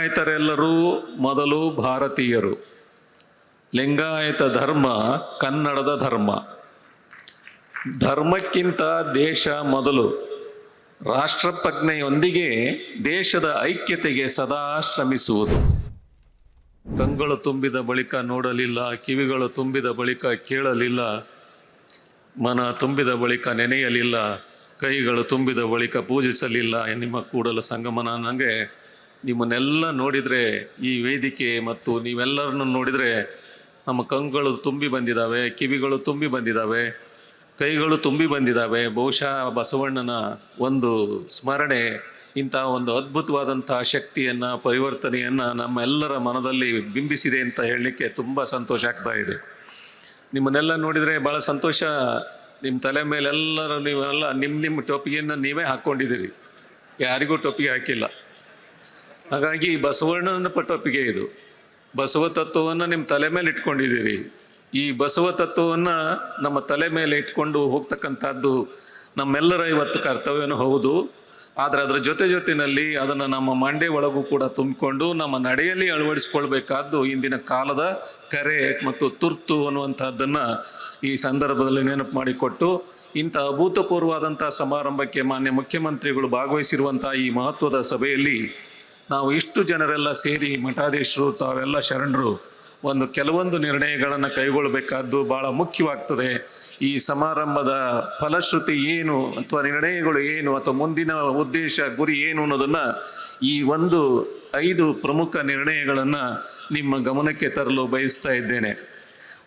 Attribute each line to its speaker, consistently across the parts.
Speaker 1: ಲಿಂಗಾಯತರೆಲ್ಲರೂ ಮೊದಲು ಭಾರತೀಯರು. ಲಿಂಗಾಯತ ಧರ್ಮ ಕನ್ನಡದ ಧರ್ಮ. ಧರ್ಮಕ್ಕಿಂತ ದೇಶ ಮೊದಲು. ರಾಷ್ಟ್ರಪ್ರಜ್ಞೆಯೊಂದಿಗೆ ದೇಶದ ಐಕ್ಯತೆಗೆ ಸದಾ ಶ್ರಮಿಸುವುದು. ಕಂಗಳು ತುಂಬಿದ ಬಳಿಕ ನೋಡಲಿಲ್ಲ, ಕಿವಿಗಳು ತುಂಬಿದ ಬಳಿಕ ಕೇಳಲಿಲ್ಲ, ಮನ ತುಂಬಿದ ಬಳಿಕ ನೆನೆಯಲಿಲ್ಲ, ಕೈಗಳು ತುಂಬಿದ ಬಳಿಕ ಪೂಜಿಸಲಿಲ್ಲ ನಿಮ್ಮ ಕೂಡಲ ಸಂಗಮನ. ನನಗೆ ನಿಮ್ಮನ್ನೆಲ್ಲ ನೋಡಿದರೆ ಈ ವೇದಿಕೆ ಮತ್ತು ನೀವೆಲ್ಲರನ್ನು ನೋಡಿದರೆ ನಮ್ಮ ಕಂಗಳು ತುಂಬಿ ಬಂದಿದ್ದಾವೆ, ಕಿವಿಗಳು ತುಂಬಿ ಬಂದಿದ್ದಾವೆ, ಕೈಗಳು ತುಂಬಿ ಬಂದಿದ್ದಾವೆ. ಬಹುಶಃ ಬಸವಣ್ಣನ ಒಂದು ಸ್ಮರಣೆ, ಇಂಥ ಒಂದು ಅದ್ಭುತವಾದಂಥ ಶಕ್ತಿಯನ್ನು, ಪರಿವರ್ತನೆಯನ್ನು ನಮ್ಮೆಲ್ಲರ ಮನದಲ್ಲಿ ಬಿಂಬಿಸಿದೆ ಅಂತ ಹೇಳಲಿಕ್ಕೆ ತುಂಬ ಸಂತೋಷ ಆಗ್ತಾ ಇದೆ. ನಿಮ್ಮನ್ನೆಲ್ಲ ನೋಡಿದರೆ ಭಾಳ ಸಂತೋಷ. ನಿಮ್ಮ ತಲೆ ಮೇಲೆಲ್ಲರೂ ನೀವೆಲ್ಲ ನಿಮ್ಮ ನಿಮ್ಮ ಟೊಪಿಗೆಯನ್ನು ನೀವೇ ಹಾಕ್ಕೊಂಡಿದ್ದೀರಿ. ಯಾರಿಗೂ ಟೊಪಿಗೆ ಹಾಕಿಲ್ಲ. ಹಾಗಾಗಿ ಬಸವಣ್ಣನ ಪ ಇದು. ಬಸವ ತತ್ವವನ್ನು ನಿಮ್ಮ ತಲೆ ಮೇಲೆ ಇಟ್ಕೊಂಡಿದ್ದೀರಿ. ಈ ಬಸವ ತತ್ವವನ್ನು ನಮ್ಮ ತಲೆ ಮೇಲೆ ಇಟ್ಕೊಂಡು ಹೋಗ್ತಕ್ಕಂಥದ್ದು ನಮ್ಮೆಲ್ಲರ ಇವತ್ತು ಕರ್ತವ್ಯನೂ ಹೌದು. ಆದರೆ ಅದರ ಜೊತೆ ಜೊತೆಯಲ್ಲಿ ಅದನ್ನು ನಮ್ಮ ಮಂಡೆ ಒಳಗೂ ಕೂಡ ತುಂಬಿಕೊಂಡು ನಮ್ಮ ನಡೆಯಲ್ಲಿ ಅಳವಡಿಸ್ಕೊಳ್ಬೇಕಾದ್ದು ಇಂದಿನ ಕಾಲದ ಕರೆ ಮತ್ತು ತುರ್ತು ಅನ್ನುವಂಥದ್ದನ್ನು ಈ ಸಂದರ್ಭದಲ್ಲಿ ನೆನಪು ಮಾಡಿಕೊಟ್ಟು ಇಂಥ ಅಭೂತಪೂರ್ವವಾದಂಥ ಸಮಾರಂಭಕ್ಕೆ ಮಾನ್ಯ ಮುಖ್ಯಮಂತ್ರಿಗಳು ಭಾಗವಹಿಸಿರುವಂಥ ಈ ಮಹತ್ವದ ಸಭೆಯಲ್ಲಿ ನಾವು ಇಷ್ಟು ಜನರೆಲ್ಲ ಸೇರಿ ಮಠಾಧೀಶರು, ತಾವೆಲ್ಲ ಶರಣರು, ಒಂದು ಕೆಲವೊಂದು ನಿರ್ಣಯಗಳನ್ನು ಕೈಗೊಳ್ಳಬೇಕಾದ್ದು ಭಾಳ ಮುಖ್ಯವಾಗ್ತದೆ. ಈ ಸಮಾರಂಭದ ಫಲಶ್ರುತಿ ಏನು ಅಥವಾ ನಿರ್ಣಯಗಳು ಏನು ಅಥವಾ ಮುಂದಿನ ಉದ್ದೇಶ, ಗುರಿ ಏನು ಅನ್ನೋದನ್ನು ಈ ಒಂದು ಐದು ಪ್ರಮುಖ ನಿರ್ಣಯಗಳನ್ನು ನಿಮ್ಮ ಗಮನಕ್ಕೆ ತರಲು ಬಯಸ್ತಾ ಇದ್ದೇನೆ.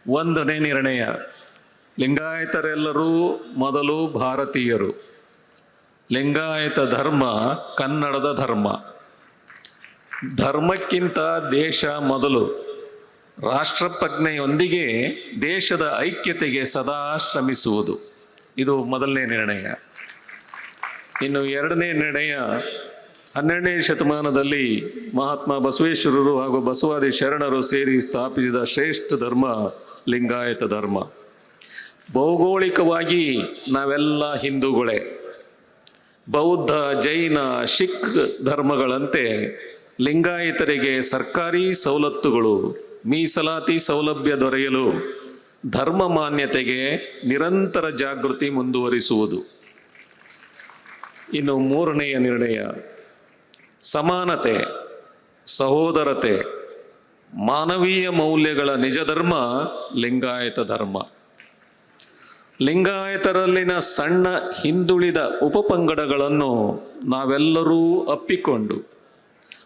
Speaker 1: ಒಂದನೇ ನಿರ್ಣಯ, ಲಿಂಗಾಯತರೆಲ್ಲರೂ ಮೊದಲು ಭಾರತೀಯರು. ಲಿಂಗಾಯತ ಧರ್ಮ ಕನ್ನಡದ ಧರ್ಮ. ಧರ್ಮಕ್ಕಿಂತ ದೇಶ ಮೊದಲು. ರಾಷ್ಟ್ರಪ್ರಜ್ಞೆಯೊಂದಿಗೆ ದೇಶದ ಐಕ್ಯತೆಗೆ ಸದಾ ಶ್ರಮಿಸುವುದು. ಇದು ಮೊದಲನೇ ನಿರ್ಣಯ. ಇನ್ನು ಎರಡನೇ ನಿರ್ಣಯ, ಹನ್ನೆರಡನೇ ಶತಮಾನದಲ್ಲಿ ಮಹಾತ್ಮ ಬಸವೇಶ್ವರರು ಹಾಗೂ ಬಸವಾದಿ ಶರಣರು ಸೇರಿ ಸ್ಥಾಪಿಸಿದ ಶ್ರೇಷ್ಠ ಧರ್ಮ, ಲಿಂಗಾಯತ ಧರ್ಮ. ಭೌಗೋಳಿಕವಾಗಿ ನಾವೆಲ್ಲ ಹಿಂದೂಗಳೇ. ಬೌದ್ಧ, ಜೈನ ಸಿಖ್ ಧರ್ಮಗಳಂತೆ ಲಿಂಗಾಯತರಿಗೆ ಸರ್ಕಾರಿ ಸವಲತ್ತುಗಳು, ಮೀಸಲಾತಿ ಸೌಲಭ್ಯ ದೊರೆಯಲು ಧರ್ಮ ಮಾನ್ಯತೆಗೆ ನಿರಂತರ ಜಾಗೃತಿ ಮುಂದುವರಿಸುವುದು. ಇನ್ನು ಮೂರನೆಯ ನಿರ್ಣಯ, ಸಮಾನತೆ, ಸಹೋದರತೆ, ಮಾನವೀಯ ಮೌಲ್ಯಗಳ ನಿಜ ಧರ್ಮ, ಲಿಂಗಾಯತ ಧರ್ಮ. ಲಿಂಗಾಯತರಲ್ಲಿನ ಸಣ್ಣ ಹಿಂದುಳಿದ ಉಪಪಂಗಡಗಳನ್ನು ನಾವೆಲ್ಲರೂ ಅಪ್ಪಿಕೊಂಡು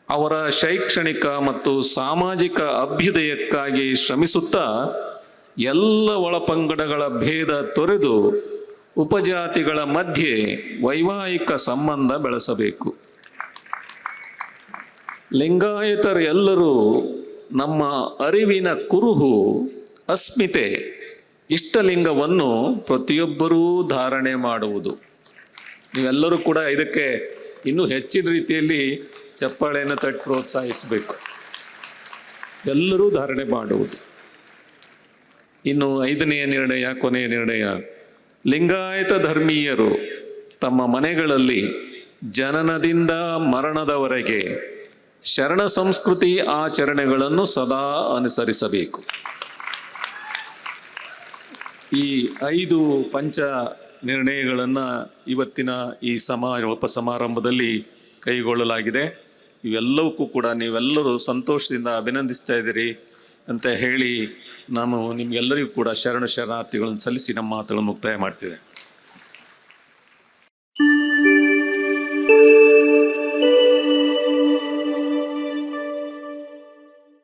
Speaker 1: ಅವರ ಶೈಕ್ಷಣಿಕ ಮತ್ತು ಸಾಮಾಜಿಕ ಅಭ್ಯುದಯಕ್ಕಾಗಿ ಶ್ರಮಿಸುತ್ತಾ ಎಲ್ಲ ಒಳಪಂಗಡಗಳ ಭೇದ ತೊರೆದು ಉಪಜಾತಿಗಳ ಮಧ್ಯೆ ವೈವಾಹಿಕ ಸಂಬಂಧ ಬೆಳೆಸಬೇಕು. ಲಿಂಗಾಯತರೆಲ್ಲರೂ ನಮ್ಮ ಅರಿವಿನ ಕುರುಹು, ಅಸ್ಮಿತೆ, ಇಷ್ಟಲಿಂಗವನ್ನು ಪ್ರತಿಯೊಬ್ಬರೂ ಧಾರಣೆ ಮಾಡುವುದು. ನೀವೆಲ್ಲರೂ ಕೂಡ ಇದಕ್ಕೆ ಇನ್ನೂ ಹೆಚ್ಚಿನ ರೀತಿಯಲ್ಲಿ ಚಪ್ಪಾಳೆಯನ್ನು ತಟ್ಟು ಪ್ರೋತ್ಸಾಹಿಸಬೇಕು. ಎಲ್ಲರೂ ಧಾರಣೆ ಮಾಡುವುದು. ಇನ್ನು ಐದನೆಯ ನಿರ್ಣಯ, ಕೊನೆಯ ನಿರ್ಣಯ, ಲಿಂಗಾಯತ ಧರ್ಮೀಯರು ತಮ್ಮ ಮನೆಗಳಲ್ಲಿ ಜನನದಿಂದ ಮರಣದವರೆಗೆ ಶರಣ ಸಂಸ್ಕೃತಿ ಆಚರಣೆಗಳನ್ನು ಸದಾ ಅನುಸರಿಸಬೇಕು. ಈ ಐದು ಪಂಚ ನಿರ್ಣಯಗಳನ್ನು ಇವತ್ತಿನ ಈ ಸಮಾರೋಪ ಸಮಾರಂಭದಲ್ಲಿ ಕೈಗೊಳ್ಳಲಾಗಿದೆ. ಇವೆಲ್ಲವಕ್ಕೂ ಕೂಡ ನೀವೆಲ್ಲರೂ ಸಂತೋಷದಿಂದ ಅಭಿನಂದಿಸ್ತಾ ಇದ್ದೀರಿ ಅಂತ ಹೇಳಿ ನಾನು ನಿಮಗೆಲ್ಲರಿಗೂ ಕೂಡ ಶರಣ ಶರಣಾರ್ಥಿಗಳನ್ನು ಸಲ್ಲಿಸಿ ನಮ್ಮ ಮಾತುಗಳನ್ನು ಮುಕ್ತಾಯ ಮಾಡ್ತೇವೆ.